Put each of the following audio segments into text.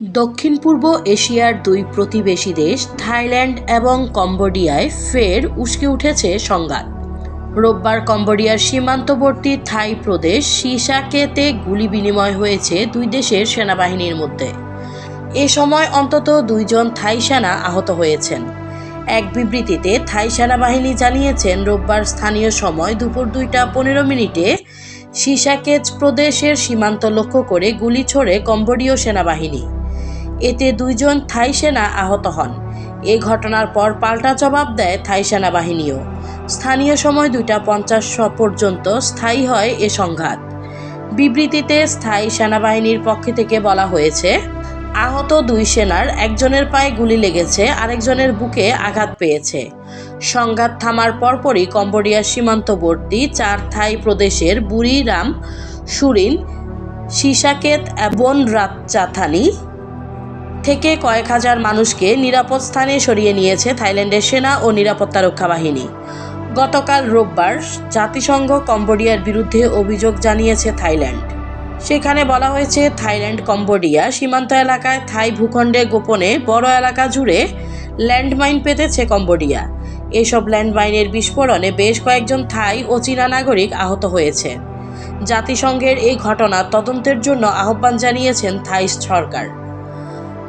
দক্ষিণ পূর্ব এশিয়ার দুই প্রতিবেশী দেশ, থাইল্যান্ড এবং কম্বোডিয়ায় ফের উস্কে উঠেছে সংঘাত। রোববার কম্বোডিয়ার সীমান্তবর্তী থাই প্রদেশ সিসাকেতে গুলি বিনিময় হয়েছে দুই দেশের সেনাবাহিনীর মধ্যে। এ সময় অন্তত দুইজন থাই সেনা আহত হয়েছেন। এক বিবৃতিতে থাই সেনাবাহিনী জানিয়েছেন, রোববার স্থানীয় সময় দুপুর দুইটা পনেরো মিনিটে সিসাকেজ প্রদেশের সীমান্ত লক্ষ্য করে গুলি ছোড়ে কম্বোডীয় সেনাবাহিনী। এতে দুইজন থাই সেনা আহত হন। এ ঘটনার পর পাল্টা জবাব দেয় থাই সেনাবাহিনীও। স্থানীয় সময় দুইটা পঞ্চাশ পর্যন্ত স্থায়ী হয় এ সংঘাত। বিবৃতিতে স্থায়ী সেনাবাহিনীর পক্ষ থেকে বলা হয়েছে, আহত দুই সেনার একজনের পায়ে গুলি লেগেছে, আরেকজনের বুকে আঘাত পেয়েছে। সংঘাত থামার পরপরই কম্বোডিয়ার সীমান্তবর্তী চার থাই প্রদেশের বুড়িরাম, সুরিন, সিসাকেত এবং রাতচাথানি থেকে কয়েক হাজার মানুষকে নিরাপদ স্থানে সরিয়ে নিয়েছে থাইল্যান্ডের সেনা ও নিরাপত্তা রক্ষা বাহিনী। গতকাল রোববার জাতিসংঘ কম্বোডিয়ার বিরুদ্ধে অভিযোগ জানিয়েছে থাইল্যান্ড। সেখানে বলা হয়েছে, থাইল্যান্ড, কম্বোডিয়া সীমান্ত এলাকায় থাই ভূখণ্ডে গোপনে বড় এলাকা জুড়ে ল্যান্ডমাইন পেতেছে কম্বোডিয়া। এসব ল্যান্ডমাইনের বিস্ফোরণে বেশ কয়েকজন থাই ও চীনা নাগরিক আহত হয়েছে। জাতিসংঘের এই ঘটনা তদন্তের জন্য আহ্বান জানিয়েছেন থাই সরকার।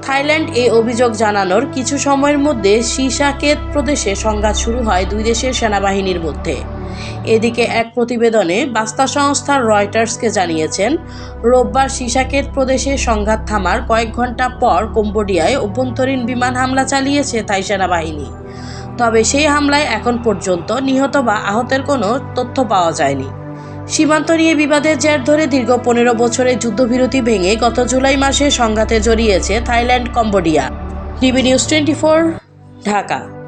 থাইল্যান্ড এই অভিযোগ জানানোর কিছু সময়ের মধ্যে সিসাকেত প্রদেশে সংঘাত শুরু হয় দুই দেশের সেনাবাহিনীর মধ্যে। এদিকে এক প্রতিবেদনে বাস্তা সংস্থার রয়টার্সকে জানিয়েছেন, রোববার সিসাকেত প্রদেশে সংঘাত থামার কয়েক ঘণ্টা পর কম্বোডিয়ায় অভ্যন্তরীণ বিমান হামলা চালিয়েছে থাই সেনাবাহিনী। তবে সেই হামলায় এখন পর্যন্ত নিহত বা আহতের কোনো তথ্য পাওয়া যায়নি। সীমান্ত নিয়ে বিবাদের জের ধরে দীর্ঘ পনেরো বছরের যুদ্ধবিরতি ভেঙে গত জুলাই মাসে সংঘাতে জড়িয়েছে Thailand, Cambodia. DB news twenty Dhaka.